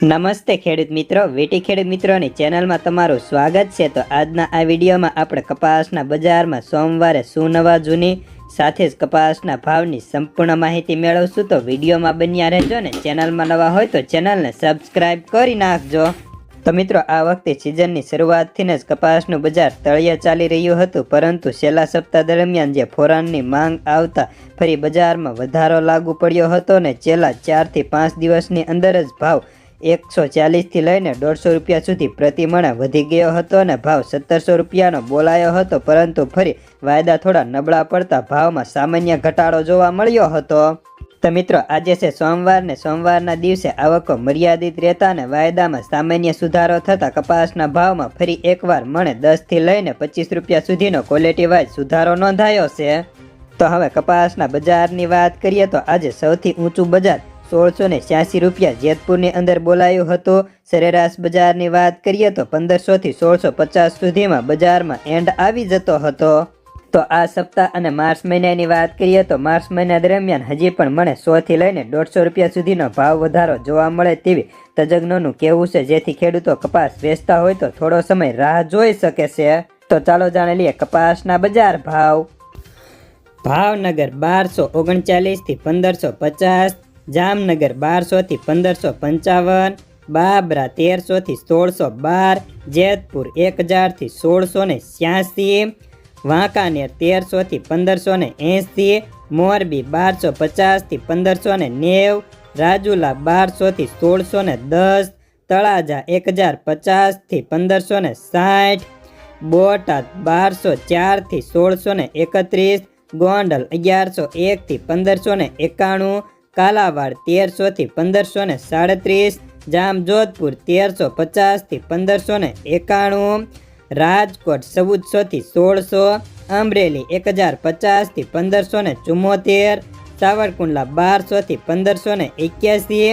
નમસ્તે ખેડૂત મિત્રો, વીટી ખેડૂત મિત્રોની ચેનલમાં તમારું સ્વાગત છે. તો આજના આ વિડીયોમાં આપણે કપાસના બજારમાં સોમવારે શું નવા જૂની સાથે જ કપાસના ભાવની સંપૂર્ણ માહિતી મેળવશું. તો વિડીયોમાં બન્યા રહેજો ને ચેનલમાં નવા હોય તો ચેનલને સબસ્ક્રાઈબ કરી નાખજો. તો મિત્રો, આ વખતે સિઝનની શરૂઆતથી જ કપાસનું બજાર તળિયે ચાલી રહ્યું હતું, પરંતુ છેલ્લા સપ્તાહ દરમિયાન જે ફોરાનની માંગ આવતા, ફરી બજારમાં વધારો લાગુ પડ્યો હતો ને છેલ્લા ચારથી પાંચ દિવસની અંદર જ ભાવ એકસો ચાલીસથી લઈને દોઢસો રૂપિયા સુધી પ્રતિ મણે વધી ગયો હતો અને ભાવ સત્તરસો રૂપિયાનો બોલાયો હતો, પરંતુ ફરી વાયદા થોડા નબળા પડતા ભાવમાં સામાન્ય ઘટાડો જોવા મળ્યો હતો. તો મિત્રો, આજે છે સોમવાર ને સોમવારના દિવસે આવકો મર્યાદિત રહેતા અને વાયદામાં સામાન્ય સુધારો થતા કપાસના ભાવમાં ફરી એકવાર મણે દસથી લઈને પચીસ રૂપિયા સુધીનો ક્વોલિટી વાઇઝ સુધારો નોંધાયો છે. તો હવે કપાસના બજારની વાત કરીએ તો આજે સૌથી ઊંચું બજાર સોળસો ને છ્યાસી રૂપિયા જેતપુરની અંદર બોલાયું હતું. સરેરાશ બજારની વાત કરીએ તો પંદરસોથી સોળસો પચાસ સુધીમાં બજારમાં એન્ડ આવી જતો હતો. તો આ સપ્તાહ અને માર્ચ મહિનાની વાત કરીએ તો માર્ચ મહિના દરમિયાન હજી પણ મને સોથી લઈને દોઢસો રૂપિયા સુધીનો ભાવ વધારો જોવા મળે તેવી તજજ્ઞોનું કહેવું છે. જેથી ખેડૂતો કપાસ વેચતા હોય તો થોડો સમય રાહ જોઈ શકે છે. તો ચાલો જાણી લઈએ કપાસના બજાર ભાવ. ભાવનગર બારસો ઓગણચાલીસથી પંદરસો પચાસ જામનગર બારસોથી પંદરસો પંચાવન, બાબરા તેરસોથી સોળસો બાર, જેતપુર એક હજારથી સોળસો ને છ્યાસી, વાંકાનેર તેરસોથી પંદરસો ને એંસી મોરબી બારસો પચાસથી પંદરસો ને નેવ, રાજુલા બારસોથી સોળસો ને દસ, તળાજા એક હજાર પચાસથી પંદરસો ને સાઠ, બોટાદ બારસો ચારથી સોળસો ને એકત્રીસ, ગોંડલ અગિયારસો એકથી પંદરસો ને એકાણું કાલાવાડ તેરસોથી પંદરસો ને સાડત્રીસ, જામજોધપુર તેરસો પચાસથી પંદરસો ને એકાણું, રાજકોટ ચૌદસોથી સોળસો, અમરેલી એક હજાર પચાસથી પંદરસો ને ચુમ્મોતેર, સાવરકુંડલા બારસોથી પંદરસો ને એક્યાસી,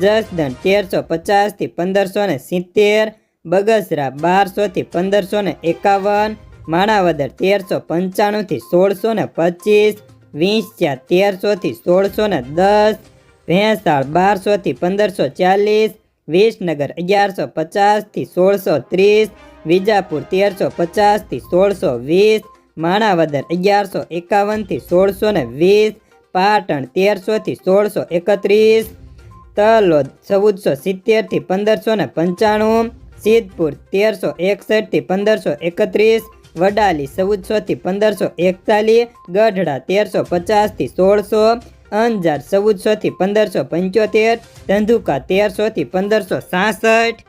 જસદણ તેરસો પચાસથી પંદરસો ને સિત્તેર, બગસરા બારસોથી પંદરસો ને એકાવન, માણાવદર તેરસો પંચાણુંથી સોળસો ને પચીસ વીંસ્યા તેરસોથી સોળસો ને દસ, ભેંસાળ બારસોથી પંદરસો ચાલીસ, વિસનગર અગિયારસો પચાસથી સોળસો ત્રીસ, વિજાપુર તેરસો પચાસથી સોળસો વીસ, માણાવદર અગિયારસો એકાવનથી સોળસો ને વીસ, પાટણ તેરસોથી સોળસો એકત્રીસ, તલોદ ચૌદસો સિત્તેરથી પંદરસો ને પંચાણું, સિદ્ધપુર તેરસો એકસઠથી પંદરસો એકત્રીસ વડાલી, ચૌદસોથી પંદરસો એકતાલીસ, ગઢડા, તેરસો પચાસથી સોળસો, અંજાર, ચૌદસોથી પંદરસો પંચોતેર, ધંધુકા, તેરસોથી પંદરસો સાસઠ.